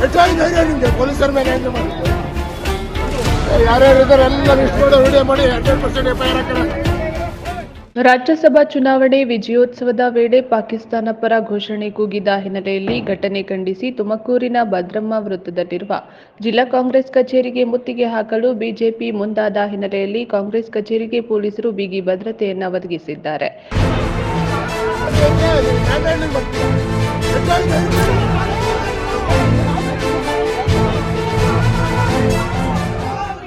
ಹೆಚ್ಚಾಗಿ ಧೈರ್ಯ ನಿಮಗೆ ಪೊಲೀಸರ ಮೇಲೆ ಹೆಂಗೆ ಮಾಡಿದ್ದು ಯಾರ್ಯಾರು ಇದ್ದಾರೆ ಎಲ್ಲ ಲಿಸ್ಟ್ ಮಾಡಿ ವಿಡಿಯೋ ಮಾಡಿ hundred percent F I R Rajya Sabha ಚುನಾವಣೆ ವಿಜಯೋತ್ಸವದ ವೇಳೆ ಪಾಕಿಸ್ತಾನ ಪರ ಘೋಷಣೆ ಕೂಗಿದ ಹಿನ್ನೆಲೆಯಲ್ಲಿ ಘಟನೆ ಖಂಡಿಸಿ ತುಮಕೂರಿನ ಭದ್ರಮ್ಮ ವೃತ್ತದಲ್ಲಿರುವ ಜಿಲ್ಲಾ ಕಾಂಗ್ರೆಸ್ ಕಚೇರಿಗೆ ಮುತ್ತಿಗೆ ಹಾಕಲು ಬಿಜೆಪಿ ಮುಂದಾದ ಹಿನ್ನೆಲೆಯಲ್ಲಿ ಕಾಂಗ್ರೆಸ್ ಕಚೇರಿಗೆ ಪೊಲೀಸರು ಬಿಗಿ ಭದ್ರತೆಯನ್ನು ಒದಗಿಸಿದ್ದಾರೆ.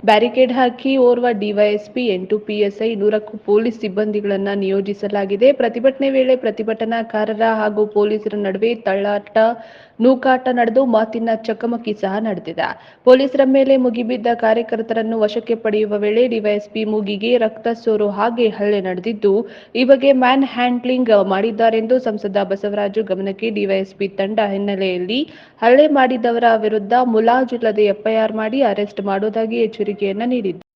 ಬ್ಯಾರಿಕೇಡ್ ಹಾಕಿ ಓರ್ವ ಡಿವೈಎಸ್ಪಿ, ಎಂಟು ಪಿಎಸ್ಐ, ನೂರಕ್ಕೂ ಪೊಲೀಸ್ ಸಿಬ್ಬಂದಿಗಳನ್ನ ನಿಯೋಜಿಸಲಾಗಿದೆ. ಪ್ರತಿಭಟನೆ ವೇಳೆ ಪ್ರತಿಭಟನಾಕಾರರ ಹಾಗೂ ಪೊಲೀಸರ ನಡುವೆ ತಳ್ಳಾಟ, ನೂಕಾಟ ನಡೆದು ಮಾತಿನ ಚಕಮಕಿ ಸಹ ನಡೆದಿದೆ. ಪೊಲೀಸರ ಮೇಲೆ ಮುಗಿಬಿದ್ದ ಕಾರ್ಯಕರ್ತರನ್ನು ವಶಕ್ಕೆ ಪಡೆಯುವ ವೇಳೆ ಡಿವೈಎಸ್ಪಿ ಮೂಗಿಗೆ ರಕ್ತ ಸೋರು ಹಾಗೆ ಹಲ್ಲೆ ನಡೆದಿದ್ದು, ಈ ಬಗ್ಗೆ ಮ್ಯಾನ್ ಹ್ಯಾಂಡ್ಲಿಂಗ್ ಮಾಡಿದ್ದಾರೆಂದು ಸಂಸದ ಬಸವರಾಜು ಗಮನಕ್ಕೆ ಡಿವೈಎಸ್ಪಿ ತಂಡ ಹಿನ್ನೆಲೆಯಲ್ಲಿ ಹಲ್ಲೆ ಮಾಡಿದವರ ವಿರುದ್ಧ ಮುಲಾಜಿಲ್ಲದೆ ಎಫ್ಐಆರ್ ಮಾಡಿ ಅರೆಸ್ಟ್ ಮಾಡುವುದಾಗಿ ಎಚ್ಚರಿಕೆಯನ್ನ ನೀಡಿದ್ದಾರೆ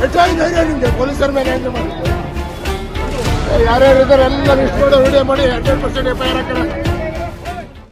ಹೆಚ್ಚಾಗಿ ಯಾರ್ಯಾರು ಇದ್ದಾರೆ ಎಲ್ಲ ಲಿಸ್ಟ್ ಮಾಡಿ ವಿಡಿಯೋ ಮಾಡಿ hundred percent F I R ಹಾಕೋಣ.